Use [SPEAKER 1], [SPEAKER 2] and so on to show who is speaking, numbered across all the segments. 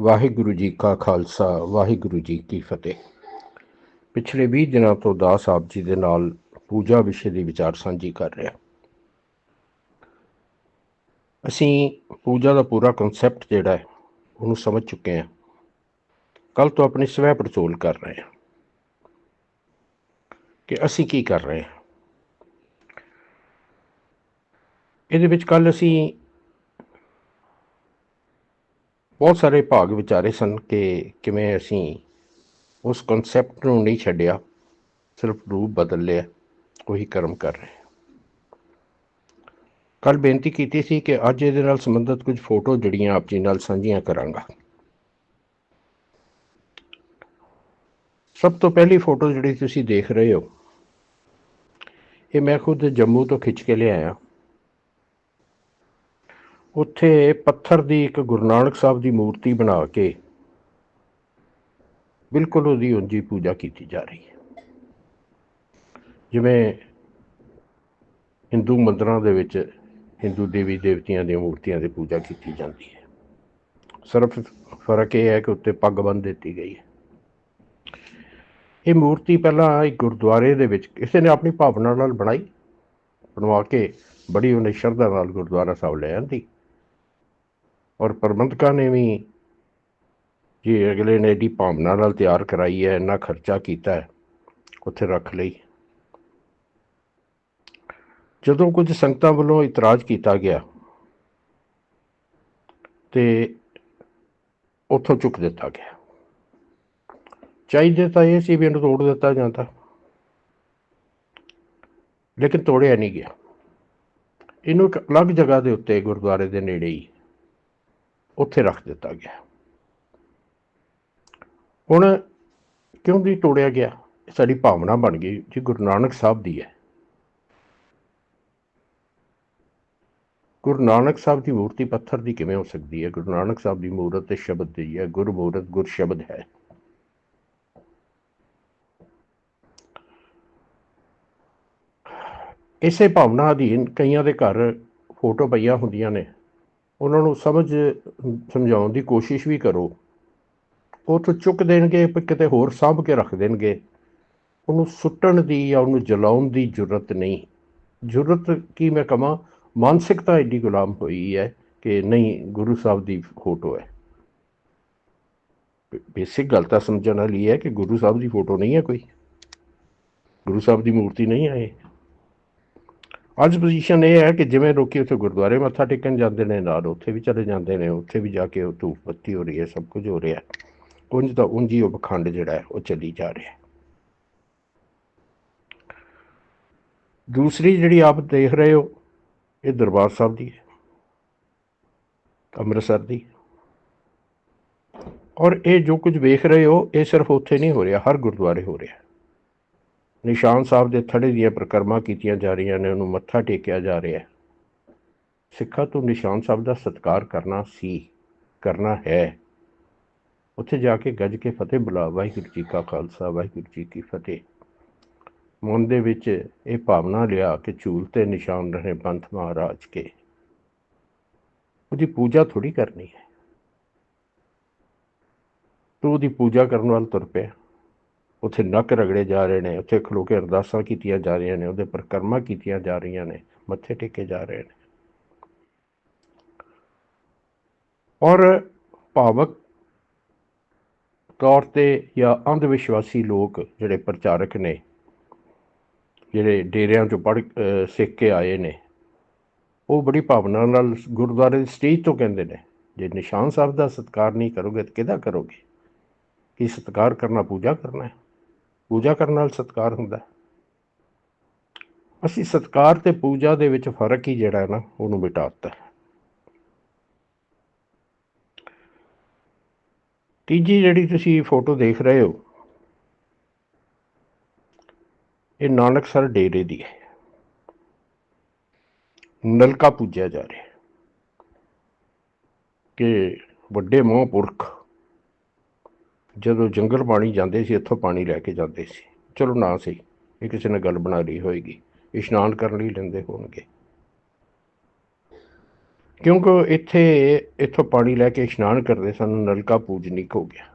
[SPEAKER 1] ਵਾਹਿਗੁਰੂ ਜੀ ਕਾ ਖਾਲਸਾ, ਵਾਹਿਗੁਰੂ ਜੀ ਕੀ ਫਤਿਹ। ਪਿਛਲੇ 20 ਦਿਨਾਂ ਤੋਂ ਦਾਸ ਆਪ ਜੀ ਦੇ ਨਾਲ ਪੂਜਾ ਵਿਸ਼ੇ ਦੀ ਵਿਚਾਰ ਸਾਂਝੀ ਕਰ ਰਿਹਾ। ਅਸੀਂ ਪੂਜਾ ਦਾ ਪੂਰਾ ਕਨਸੈਪਟ ਜਿਹੜਾ ਹੈ, ਉਹਨੂੰ ਸਮਝ ਚੁੱਕੇ ਹਾਂ। ਕੱਲ ਤੋਂ ਆਪਣੀ ਸਵੈ ਪੜਚੋਲ ਕਰ ਰਹੇ ਹਾਂ। ਕਿ ਅਸੀਂ ਕੀ ਕਰ ਰਹੇ ਹਾਂ। ਇਹਦੇ ਵਿੱਚ ਕੱਲ ਅਸੀਂ ਬਹੁਤ ਸਾਰੇ ਭਾਗ ਵਿਚਾਰੇ ਸਨ ਕਿ ਕਿਵੇਂ ਅਸੀਂ ਉਸ ਕਨਸੈਪਟ ਨੂੰ ਨਹੀਂ ਛੱਡਿਆ, ਸਿਰਫ ਰੂਪ ਬਦਲ ਲਿਆ, ਉਹੀ ਕਰਮ ਕਰ ਰਹੇ ਕੱਲ ਬੇਨਤੀ ਕੀਤੀ ਸੀ ਕਿ ਅੱਜ ਇਹਦੇ ਨਾਲ ਸੰਬੰਧਿਤ ਕੁਝ ਫੋਟੋ ਜਿਹੜੀਆਂ ਆਪ ਜੀ ਨਾਲ ਸਾਂਝੀਆਂ ਕਰਾਂਗਾ। ਸਭ ਤੋਂ ਪਹਿਲੀ ਫੋਟੋ ਜਿਹੜੀ ਤੁਸੀਂ ਦੇਖ ਰਹੇ ਹੋ, ਇਹ ਮੈਂ ਖੁਦ ਜੰਮੂ ਤੋਂ ਖਿੱਚ ਕੇ ਲਿਆਇਆ। ਉੱਥੇ ਪੱਥਰ ਦੀ ਇੱਕ ਗੁਰੂ ਨਾਨਕ ਸਾਹਿਬ ਦੀ ਮੂਰਤੀ ਬਣਾ ਕੇ ਬਿਲਕੁਲ ਉਹਦੀ ਉਂਜੀ ਪੂਜਾ ਕੀਤੀ ਜਾ ਰਹੀ ਹੈ। ਜਿਵੇਂ ਹਿੰਦੂ ਮੰਦਰਾਂ ਦੇ ਵਿੱਚ ਹਿੰਦੂ ਦੇਵੀ ਦੇਵਤਿਆਂ ਦੀਆਂ ਮੂਰਤੀਆਂ ਦੀ ਪੂਜਾ ਕੀਤੀ ਜਾਂਦੀ ਹੈ। ਸਿਰਫ ਫ਼ਰਕ ਇਹ ਹੈ ਕਿ ਉੱਤੇ ਪੱਗ ਬੰਨ੍ਹ ਦਿੱਤੀ ਗਈ ਹੈ। ਇਹ ਮੂਰਤੀ ਪਹਿਲਾਂ ਇੱਕ ਗੁਰਦੁਆਰੇ ਦੇ ਵਿੱਚ ਕਿਸੇ ਨੇ ਆਪਣੀ ਭਾਵਨਾ ਨਾਲ ਬਣਾਈ, ਬਣਵਾ ਕੇ ਬੜੀ ਉਹਨੇ ਸ਼ਰਧਾ ਨਾਲ ਗੁਰਦੁਆਰਾ ਸਾਹਿਬ ਲੈ ਆਂਦੀ। ਔਰ ਪ੍ਰਬੰਧਕਾਂ ਨੇ ਵੀ ਜੀ ਅਗਲੇ ਨੇ ਏਡੀ ਭਾਵਨਾ ਨਾਲ ਤਿਆਰ ਕਰਾਈ ਹੈ, ਇੰਨਾ ਖਰਚਾ ਕੀਤਾ ਹੈ ਉੱਥੇ ਰੱਖ ਲਈ। ਜਦੋਂ ਕੁਝ ਸੰਗਤਾਂ ਵੱਲੋਂ ਇਤਰਾਜ਼ ਕੀਤਾ ਗਿਆ ਤੇ ਉੱਥੋਂ ਚੁੱਕ ਦਿੱਤਾ ਗਿਆ। ਚਾਹੀਦੇ ਤਾਂ ਇਹ ਸੀ ਵੀ ਇਹਨੂੰ ਤੋੜ ਦਿੱਤਾ ਜਾਂਦਾ, ਲੇਕਿਨ ਤੋੜਿਆ ਨਹੀਂ ਗਿਆ। ਇਹਨੂੰ ਇੱਕ ਅਲੱਗ ਜਗ੍ਹਾ ਦੇ ਉੱਤੇ ਗੁਰਦੁਆਰੇ ਦੇ ਨੇੜੇ ਹੀ ਉੱਥੇ ਰੱਖ ਦਿੱਤਾ ਗਿਆ। ਹੁਣ ਕਿਉਂ ਦੀ ਤੋੜਿਆ ਗਿਆ? ਇਹ ਸਾਡੀ ਭਾਵਨਾ ਬਣ ਗਈ ਜੀ, ਗੁਰੂ ਨਾਨਕ ਸਾਹਿਬ ਦੀ ਹੈ। ਗੁਰੂ ਨਾਨਕ ਸਾਹਿਬ ਦੀ ਮੂਰਤੀ ਪੱਥਰ ਦੀ ਕਿਵੇਂ ਹੋ ਸਕਦੀ ਹੈ? ਗੁਰੂ ਨਾਨਕ ਸਾਹਿਬ ਦੀ ਮੂਰਤ ਤੇ ਸ਼ਬਦ ਦੀ ਹੈ ਗੁਰ ਮੂਰਤ ਗੁਰ ਸ਼ਬਦ ਹੈ। ਇਸੇ ਭਾਵਨਾ ਅਧੀਨ ਕਈਆਂ ਦੇ ਘਰ ਫੋਟੋ ਪਈਆਂ ਹੁੰਦੀਆਂ ਨੇ। ਉਹਨਾਂ ਨੂੰ ਸਮਝ, ਸਮਝਾਉਣ ਦੀ ਕੋਸ਼ਿਸ਼ ਵੀ ਕਰੋ। ਉਹ ਤੋਂ ਚੁੱਕ ਦੇਣਗੇ ਕਿਤੇ ਹੋਰ ਸਾਂਭ ਕੇ ਰੱਖ ਦੇਣਗੇ। ਉਹਨੂੰ ਸੁੱਟਣ ਦੀ ਜਾਂ ਉਹਨੂੰ ਜਲਾਉਣ ਦੀ ਜ਼ਰੂਰਤ ਨਹੀਂ। ਜ਼ਰੂਰਤ ਕੀ ਮੈਂ ਕਹਾਂ ਮਾਨਸਿਕਤਾ ਐਡੀ ਗੁਲਾਮ ਹੋਈ ਹੈ ਕਿ ਨਹੀਂ, ਗੁਰੂ ਸਾਹਿਬ ਦੀ ਫੋਟੋ ਹੈ। ਬੇਸਿਕ ਗੱਲ ਤਾਂ ਸਮਝਣ ਵਾਲੀ ਹੈ ਕਿ ਗੁਰੂ ਸਾਹਿਬ ਦੀ ਫੋਟੋ ਨਹੀਂ ਹੈ ਕੋਈ। ਗੁਰੂ ਸਾਹਿਬ ਦੀ ਮੂਰਤੀ ਨਹੀਂ ਹੈ ਇਹ ਅੱਜ ਪੋਜੀਸ਼ਨ ਇਹ ਹੈ ਕਿ ਜਿਵੇਂ ਲੋਕੀ ਉੱਥੇ ਗੁਰਦੁਆਰੇ ਮੱਥਾ ਟੇਕਣ ਜਾਂਦੇ ਨੇ, ਨਾਲ ਉੱਥੇ ਵੀ ਚਲੇ ਜਾਂਦੇ ਨੇ, ਉੱਥੇ ਵੀ ਜਾ ਕੇ ਉਹ ਧੂਪ ਬੱਤੀ ਹੋ ਰਹੀ ਹੈ, ਸਭ ਕੁਝ ਹੋ ਰਿਹਾ ਉਂਝ ਤਾਂ ਉਂਝ ਹੀ ਉਹ ਪਖੰਡ ਜਿਹੜਾ ਹੈ, ਉਹ ਚੱਲੀ ਜਾ ਰਿਹਾ ਦੂਸਰੀ ਜਿਹੜੀ ਆਪ ਦੇਖ ਰਹੇ ਹੋ, ਇਹ ਦਰਬਾਰ ਸਾਹਿਬ ਦੀ ਹੈ, ਅੰਮ੍ਰਿਤਸਰ ਦੀ। ਔਰ ਇਹ ਜੋ ਕੁਝ ਵੇਖ ਰਹੇ ਹੋ, ਇਹ ਸਿਰਫ ਉੱਥੇ ਨਹੀਂ ਹੋ ਰਿਹਾ, ਹਰ ਗੁਰਦੁਆਰੇ ਹੋ ਰਿਹਾ ਨਿਸ਼ਾਨ ਸਾਹਿਬ ਦੇ ਥੜੇ ਦੀਆਂ ਪ੍ਰਕਰਮਾ ਕੀਤੀਆਂ ਜਾ ਰਹੀਆਂ ਨੇ, ਉਹਨੂੰ ਮੱਥਾ ਟੇਕਿਆ ਜਾ ਰਿਹਾ ਹੈ। ਸਿੱਖਾ ਤੋਂ ਨਿਸ਼ਾਨ ਸਾਹਿਬ ਦਾ ਸਤਿਕਾਰ ਕਰਨਾ ਸੀ, ਕਰਨਾ ਹੈ। ਉੱਥੇ ਜਾ ਕੇ ਗੱਜ ਕੇ ਫਤਿਹ ਬੁਲਾ, ਵਾਹਿਗੁਰੂ ਜੀ ਕਾ ਖਾਲਸਾ, ਵਾਹਿਗੁਰੂ ਜੀ ਕੀ ਫਤਿਹ। ਮਨ ਦੇ ਵਿੱਚ ਇਹ ਭਾਵਨਾ ਲਿਆ ਕਿ ਝੂਲ ਤੇ ਨਿਸ਼ਾਨ ਰਹੇ ਪੰਥ ਮਹਾਰਾਜ ਕੇ। ਉਹਦੀ ਪੂਜਾ ਥੋੜੀ ਕਰਨੀ ਹੈ। ਤੂੰ ਉਹਦੀ ਪੂਜਾ ਕਰਨ ਵੱਲ ਤੁਰ ਪਿਆ। ਉੱਥੇ ਨੱਕ ਰਗੜੇ ਜਾ ਰਹੇ ਨੇ, ਉੱਥੇ ਖਲੋ ਕੇ ਅਰਦਾਸਾਂ ਕੀਤੀਆਂ ਜਾ ਰਹੀਆਂ ਨੇ, ਉਹਦੇ ਪਰਕਰਮਾ ਕੀਤੀਆਂ ਜਾ ਰਹੀਆਂ ਨੇ, ਮੱਥੇ ਟੇਕੇ ਜਾ ਰਹੇ ਨੇ। ਔਰ ਭਾਵਕ ਤੌਰ ਤੇ ਜਾਂ ਅੰਧ ਵਿਸ਼ਵਾਸੀ ਲੋਕ ਜਿਹੜੇ ਪ੍ਰਚਾਰਕ ਨੇ, ਜਿਹੜੇ ਡੇਰਿਆਂ ਚੋਂ ਪੜ ਸਿੱਖ ਕੇ ਆਏ ਨੇ, ਉਹ ਬੜੀ ਭਾਵਨਾ ਨਾਲ ਗੁਰਦੁਆਰੇ ਦੀ ਸਟੇਜ ਤੋਂ ਕਹਿੰਦੇ ਨੇ, ਜੇ ਨਿਸ਼ਾਨ ਸਾਹਿਬ ਦਾ ਸਤਿਕਾਰ ਨਹੀਂ ਕਰੋਗੇ ਤਾਂ ਕਿਹਦਾ ਕਰੋਗੇ? ਕੀ ਸਤਿਕਾਰ ਕਰਨਾ, ਪੂਜਾ ਕਰਨਾ ਹੈ? ਪੂਜਾ ਕਰਨ ਨਾਲ ਸਤਿਕਾਰ ਹੁੰਦਾ ਅਸੀਂ ਸਤਿਕਾਰ ਤੇ ਪੂਜਾ ਦੇ ਵਿੱਚ ਫ਼ਰਕ ਹੀ ਜਿਹੜਾ ਹੈ ਨਾ, ਉਹਨੂੰ ਮਿਟਾ ਦਿੱਤਾ ਤੀਜੀ ਜਿਹੜੀ ਤੁਸੀਂ ਫੋਟੋ ਦੇਖ ਰਹੇ ਹੋ, ਇਹ ਨਾਨਕਸਰ ਡੇਰੇ ਦੀ ਹੈ। ਨਲਕਾ ਪੂਜਿਆ ਜਾ ਰਿਹਾ ਕਿ ਵੱਡੇ ਮਹਾਂਪੁਰਖ ਜਦੋਂ ਜੰਗਲ ਪਾਣੀ ਜਾਂਦੇ ਸੀ, ਇੱਥੋਂ ਪਾਣੀ ਲੈ ਕੇ ਜਾਂਦੇ ਸੀ। ਚਲੋ ਨਾ ਸਹੀ, ਇਹ ਕਿਸੇ ਨੇ ਗੱਲ ਬਣਾ ਲਈ ਹੋਏਗੀ। ਇਸ਼ਨਾਨ ਕਰਨ ਲਈ ਲੈਂਦੇ ਹੋਣਗੇ। ਕਿਉਂਕਿ ਇੱਥੇ, ਇੱਥੋਂ ਪਾਣੀ ਲੈ ਕੇ ਇਸ਼ਨਾਨ ਕਰਦੇ ਸਨ, ਨਲਕਾ ਪੂਜਨੀਕ ਹੋ ਗਿਆ।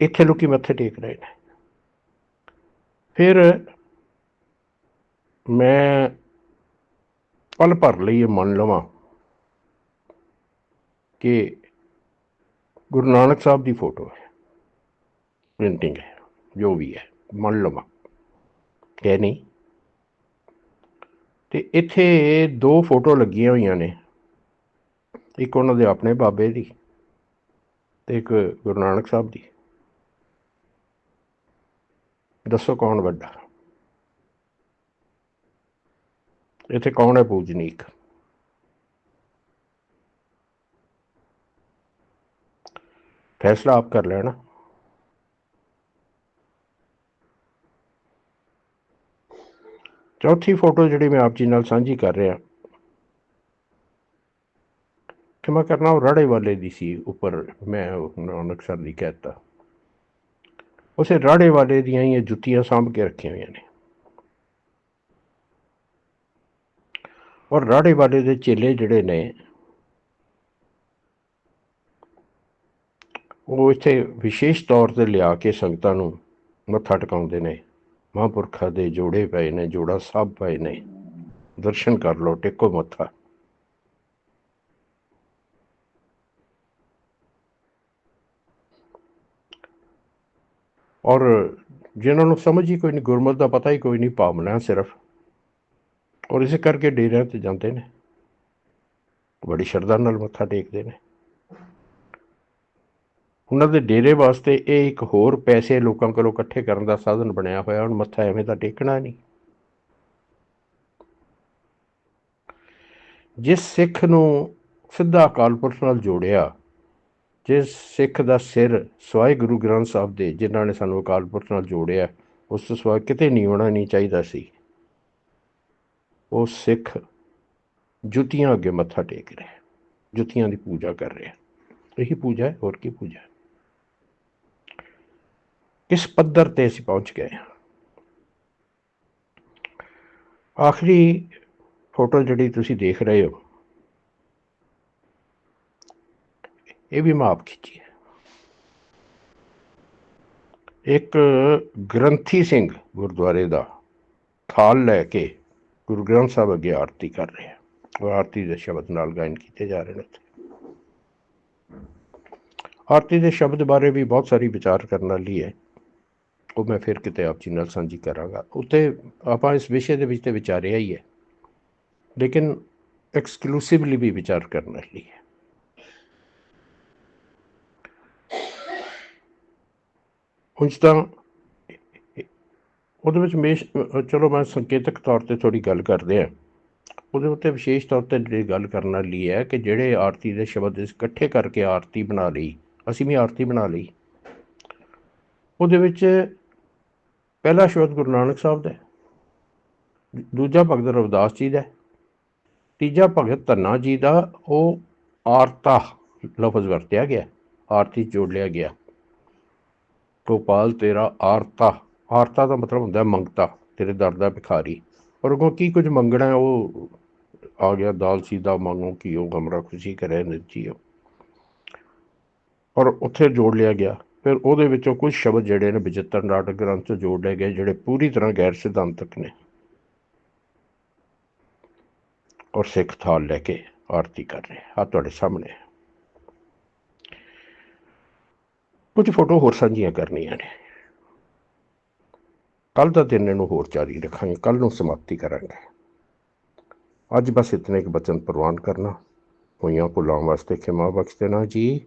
[SPEAKER 1] ਇੱਥੇ ਲੋਕੀ ਮੱਥੇ ਟੇਕ ਰਹੇ ਨੇ। ਫਿਰ ਮੈਂ ਪਲ ਭਰ ਲਈ ਇਹ ਮੰਨ ਲਵਾਂ। ਕਿ ਗੁਰੂ ਨਾਨਕ ਸਾਹਿਬ ਦੀ ਫੋਟੋ ਹੈ। ਪ੍ਰਿੰਟਿੰਗ ਹੈ, ਜੋ ਵੀ ਹੈ, ਮੰਨ ਲਵਾਂ ਕਿ ਨਹੀਂ? ਤੇ ਇੱਥੇ ਦੋ ਫੋਟੋ ਲੱਗੀਆਂ ਹੋਈਆਂ ਨੇ। ਇੱਕ ਉਹਨਾਂ ਦੇ ਆਪਣੇ ਬਾਬੇ ਦੀ ਤੇ ਇੱਕ ਗੁਰੂ ਨਾਨਕ ਸਾਹਿਬ ਦੀ। ਦੱਸੋ ਕੌਣ ਵੱਡਾ? ਇੱਥੇ ਕੌਣ ਹੈ ਪੂਜਨੀਕ? ਫੈਸਲਾ ਆਪ ਕਰ ਲੈਣਾ। ਚੌਥੀ ਫੋਟੋ ਜਿਹੜੀ ਮੈਂ ਆਪ ਜੀ ਨਾਲ ਸਾਂਝੀ ਕਰ ਰਿਹਾ, ਕਿ ਮੈਂ ਕਰਨਾ ਉਹ ਰਾੜੇ ਵਾਲੇ ਦੀ ਸੀ, ਉੱਪਰ ਮੈਂ ਉਹ ਨਾਨਕ ਸਰ ਦੀ ਕਹਿਤਾ ਉਸੇ ਰਾੜੇ ਵਾਲੇ ਦੀਆਂ ਹੀ ਇਹ ਜੁੱਤੀਆਂ ਸਾਂਭ ਕੇ ਰੱਖੀਆਂ ਹੋਈਆਂ ਨੇ। ਔਰ ਰਾੜੇ ਵਾਲੇ ਦੇ ਚੇਲੇ ਜਿਹੜੇ ਨੇ ਉਹ ਇੱਥੇ ਵਿਸ਼ੇਸ਼ ਤੌਰ ਤੇ ਲਿਆ ਕੇ ਸੰਗਤਾਂ ਨੂੰ ਮੱਥਾ ਟਿਕਾਉਂਦੇ ਨੇ। ਮਹਾਂਪੁਰਖਾਂ ਦੇ ਜੋੜੇ ਪਏ ਨੇ, ਜੋੜਾ ਸਭ ਪਏ ਨੇ। ਦਰਸ਼ਨ ਕਰ ਲਓ, ਟੇਕੋ ਮੱਥਾ। ਔਰ ਜਿਨ੍ਹਾਂ ਨੂੰ ਸਮਝ ਹੀ ਕੋਈ ਨਹੀਂ, ਗੁਰਮਤ ਦਾ ਪਤਾ ਹੀ ਕੋਈ ਨਹੀਂ, ਭਾਵਨਾ ਸਿਰਫ। ਔਰ ਇਸੇ ਕਰਕੇ ਡੇਰਿਆਂ ਤੇ ਜਾਂਦੇ ਨੇ। ਬੜੀ ਸ਼ਰਧਾ ਨਾਲ ਮੱਥਾ ਟੇਕਦੇ ਨੇ। ਉਹਨਾਂ ਦੇ ਡੇਰੇ ਵਾਸਤੇ ਇਹ ਇੱਕ ਹੋਰ ਪੈਸੇ ਲੋਕਾਂ ਕੋਲੋਂ ਇਕੱਠੇ ਕਰਨ ਦਾ ਸਾਧਨ ਬਣਿਆ ਹੋਇਆ, ਹੁਣ ਮੱਥਾ ਐਵੇਂ ਤਾਂ ਟੇਕਣਾ ਨਹੀਂ। ਜਿਸ ਸਿੱਖ ਨੂੰ ਸਿੱਧਾ ਅਕਾਲ ਪੁਰਖ ਨਾਲ ਜੋੜਿਆ, ਜਿਸ ਸਿੱਖ ਦਾ ਸਿਰ ਸਵਾਈ ਗੁਰੂ ਗ੍ਰੰਥ ਸਾਹਿਬ ਦੇ, ਜਿਨ੍ਹਾਂ ਨੇ ਸਾਨੂੰ ਅਕਾਲ ਪੁਰਖ ਨਾਲ ਜੋੜਿਆ, ਉਸ ਤੋਂ ਸਵਾ ਕਿਤੇ ਨਹੀਂ ਹੋਣਾ ਨਹੀਂ ਚਾਹੀਦਾ ਸੀ। ਉਹ ਸਿੱਖ ਜੁੱਤੀਆਂ ਅੱਗੇ ਮੱਥਾ ਟੇਕ ਰਿਹਾ, ਜੁੱਤੀਆਂ ਦੀ ਪੂਜਾ ਕਰ ਰਿਹਾ। ਇਹੀ ਪੂਜਾ ਹੈ, ਹੋਰ ਕੀ ਪੂਜਾ ਹੈ? ਕਿਸ ਪੱਧਰ ਤੇ ਅਸੀਂ ਪਹੁੰਚ ਗਏ ਹਾਂ। ਆਖਰੀ ਫੋਟੋ ਜਿਹੜੀ ਤੁਸੀਂ ਦੇਖ ਰਹੇ ਹੋ, ਇਹ ਵੀ ਮਾਪ ਖਿੱਚੀ ਹੈ। ਇੱਕ ਗ੍ਰੰਥੀ ਸਿੰਘ ਗੁਰਦੁਆਰੇ ਦਾ ਥਾਲ ਲੈ ਕੇ ਗੁਰੂ ਗ੍ਰੰਥ ਸਾਹਿਬ ਅੱਗੇ ਆਰਤੀ ਕਰ ਰਿਹਾ ਉਹ ਆਰਤੀ ਦੇ ਸ਼ਬਦ ਨਾਲ ਗਾਇਨ ਕੀਤੇ ਜਾ ਰਹੇ ਨੇ ਉੱਥੇ ਆਰਤੀ ਦੇ ਸ਼ਬਦ ਬਾਰੇ ਵੀ ਬਹੁਤ ਸਾਰੀ ਵਿਚਾਰ ਕਰਨ ਵਾਲੀ ਹੈ। ਉਹ ਮੈਂ ਫਿਰ ਕਿਤੇ ਆਪ ਜੀ ਨਾਲ ਸਾਂਝੀ ਕਰਾਂਗਾ। ਉੱਤੇ ਆਪਾਂ ਇਸ ਵਿਸ਼ੇ ਦੇ ਵਿੱਚ ਤੇ ਵਿਚਾਰਿਆ ਹੀ ਹੈ। ਲੇਕਿਨ ਐਕਸਕਲੂਸਿਵਲੀ ਵੀ ਵਿਚਾਰ ਕਰਨ ਵਾਲੀ ਹੈ। ਉਂਝ ਤਾਂ ਉਹਦੇ ਵਿੱਚ ਮੇਸ਼ ਚਲੋ ਮੈਂ ਸੰਕੇਤਕ ਤੌਰ ਤੇ ਥੋੜੀ ਗੱਲ ਕਰਦੇ ਆ ਉਹਦੇ ਉੱਤੇ ਵਿਸ਼ੇਸ਼ ਤੌਰ ਤੇ ਜਿਹੜੀ ਗੱਲ ਕਰਨ ਵਾਲੀ ਹੈ ਕਿ ਜਿਹੜੇ ਆਰਤੀ ਦੇ ਸ਼ਬਦ ਇਕੱਠੇ ਕਰਕੇ ਆਰਤੀ ਬਣਾ ਲਈ, ਅਸੀਂ ਵੀ ਆਰਤੀ ਬਣਾ ਲਈ। ਉਹਦੇ ਵਿੱਚ ਪਹਿਲਾ ਸ਼ਬਦ ਗੁਰੂ ਨਾਨਕ ਸਾਹਿਬ ਦਾ ਦੂਜਾ ਭਗਤ ਰਵਿਦਾਸ ਜੀ ਦਾ ਤੀਜਾ ਭਗਤ ਧੰਨਾ ਜੀ ਦਾ, ਉਹ ਆਰਤਾ ਲਫ਼ਜ਼ ਵਰਤਿਆ ਗਿਆ, ਆਰਤੀ ਜੋੜ ਲਿਆ ਗਿਆ। ਗੋਪਾਲ, ਤੇਰਾ ਆਰਤਾ ਆਰਤਾ ਦਾ ਮਤਲਬ ਹੁੰਦਾ ਮੰਗਤਾ, ਤੇਰੇ ਦਰ ਦਾ ਭਿਖਾਰੀ। ਔਰ ਉਹ ਕੀ ਕੁਝ ਮੰਗਣਾ ਉਹ ਆ ਗਿਆ, ਦਾਲ ਸੀਦਾ ਮੰਗੋ ਕਿ ਉਹ ਗਮਰਾ ਖੁਸ਼ੀ ਕਰੇ ਨਿਰਜੀਓ ਔਰ ਉੱਥੇ ਜੋੜ ਲਿਆ ਗਿਆ। ਫਿਰ ਉਹਦੇ ਵਿੱਚੋਂ ਕੁਝ ਸ਼ਬਦ ਜਿਹੜੇ ਨੇ ਵਿਚਿੱਤਰ ਨਾਟਕ ਗ੍ਰੰਥ ਚ ਜੋੜ ਲਏ ਗਏ, ਜਿਹੜੇ ਪੂਰੀ ਤਰ੍ਹਾਂ ਗੈਰ ਸਿਧਾਂਤਕ ਨੇ। ਔਰ ਸਿੱਖ ਥਾਲ ਲੈ ਕੇ ਆਰਤੀ ਕਰ ਰਹੇ ਆ। ਤੁਹਾਡੇ ਸਾਹਮਣੇ ਕੁਝ ਫੋਟੋ ਹੋਰ ਸਾਂਝੀਆਂ ਕਰਨੀਆਂ ਨੇ। ਕੱਲ ਦਾ ਦਿਨ ਇਹਨੂੰ ਹੋਰ ਜਾਰੀ ਰੱਖਾਂਗੇ। ਕੱਲ ਨੂੰ ਸਮਾਪਤੀ ਕਰਾਂਗੇ। ਅੱਜ ਬਸ ਇਤਨੇ ਕੁ ਬਚਨ ਪ੍ਰਵਾਨ ਕਰਨਾ। ਹੋਈਆਂ ਭੁੱਲਾਂ ਵਾਸਤੇ ਖਿਮਾ ਬਖਸ਼ ਦੇਣਾ ਜੀ।